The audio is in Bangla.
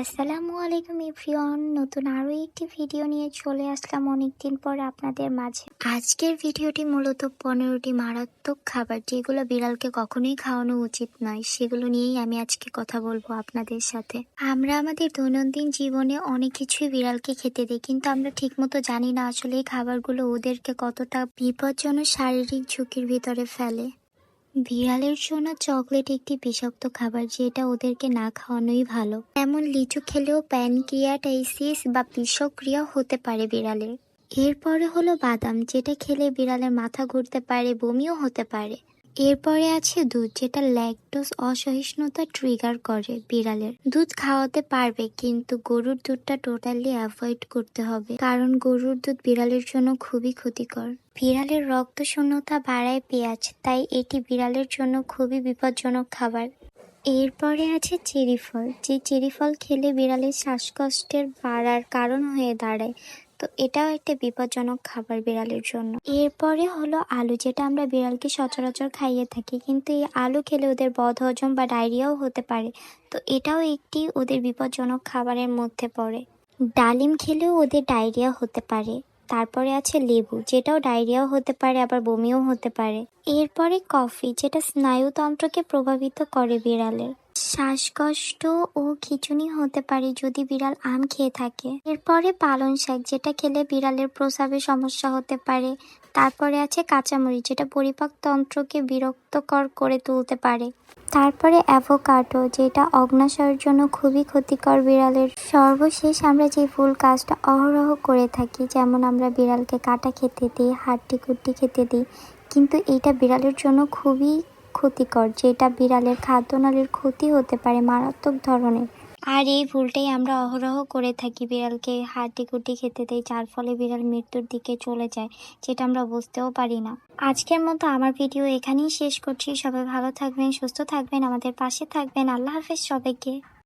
আসসালামু আলাইকুম এভরিওয়ান। নতুন আরও একটি ভিডিও নিয়ে চলে আসলাম অনেকদিন পর আপনাদের মাঝে। আজকের ভিডিওটি মূলত পনেরোটি মারাত্মক খাবার, যেগুলো বিড়ালকে কখনোই খাওয়ানো উচিত নয়। সেগুলো নিয়েই আমি আজকে কথা বলব আপনাদের সাথে। আমরা আমাদের দৈনন্দিন জীবনে অনেক কিছুই বিড়ালকে খেতে দিই, কিন্তু আমরা ঠিকমতো জানি না আসলে এই খাবারগুলো ওদেরকে কতটা বিপজ্জনক শারীরিক ঝুঁকির ভিতরে ফেলে। বিড়ালের সোনা চকলেট একটি বিষাক্ত খাবার যেটা ওদেরকে না খাওয়ানোই ভালো। এমন লিচু খেলেও প্যানক্রিয়াটাইসিস বা বিষক্রিয়া হতে পারে বিড়ালের। এরপরে হলো বাদাম, যেটা খেলে বিড়ালের মাথা ঘুরতে পারে, বমিও হতে পারে। এরপরে আছে দুধ, যেটা ল্যাকটোস অসহিষ্ণুতা ট্রিগার করে বিড়ালের। দুধ খাওয়াতে পারবে, কিন্তু গরুর দুধটা টোটালি অ্যাভয়েড করতে হবে, কারণ গরুর দুধ বিড়ালের জন্য খুবই ক্ষতিকর। বিড়ালের রক্ত শূন্যতা বাড়ায় পেঁয়াজ, তাই এটি বিড়ালের জন্য খুবই বিপজ্জনক খাবার। এরপরে আছে চেরি ফল। যে চেরি ফল খেলে বিড়ালের শ্বাসকষ্টের বাড়ার কারণ হয়ে দাঁড়ায়। তো এটাও একটা বিপজ্জনক খাবার বিড়ালের জন্য। এরপরে হলো আলু, যেটা আমরা বিড়ালকে সচরাচর খাইয়ে থাকি। কিন্তু এই আলু খেলে ওদের বদহজম বা ডায়রিয়াও হতে পারে। তো এটাও একটি ওদের বিপজ্জনক খাবারের মধ্যে পড়ে। ডালিম খেলেও ওদের ডায়রিয়া হতে পারে। তারপরে আছে লেবু, যেটাও ডায়রিয়াও হতে পারে, আবার বমিও হতে পারে। এরপরে কফি, যেটা স্নায়ুতন্ত্রকে প্রভাবিত করে বিড়ালের। শ্বাসকষ্ট ও খিচুনি হতে পারে যদি বিড়াল আম খেয়ে থাকে। এরপরে পালং শাক, যেটা খেলে বিড়ালের প্রস্রাবে সমস্যা হতে পারে। তারপরে আছে কাঁচামরিচ, যেটা পরিপাক তন্ত্রকে বিরক্তকর করে তুলতে পারে। তারপরে অ্যাভোকাডো, যেটা অগ্নাশয়ের জন্য খুবই ক্ষতিকর বিড়ালের। সর্বশেষ আমরা যে ফুল কাজটা অহরহ করে থাকি, যেমন আমরা বিড়ালকে কাটা খেতে দিই হাড্ডি কুড্ডি খেতে দিই, কিন্তু এইটা বিড়ালের জন্য খুবই ক্ষতিকর, যেটা বিড়ালের খাদ্যনালীর ক্ষতি হতে পারে মারাত্মক ধরনের। আর এই ভুলটাই আমরা অহরহ করে থাকি বিড়ালকে। হাড্ডি কুটি খেতে দেয় যার ফলে বিড়াল মৃত্যুর দিকে চলে যায়, যেটা আমরা বুঝতেও পারি না। আজকের মতো আমার ভিডিও এখানেই শেষ করছি। সবাই ভালো থাকবেন, সুস্থ থাকবেন, আমাদের পাশে থাকবেন। আল্লাহ হাফেজ সবাইকে।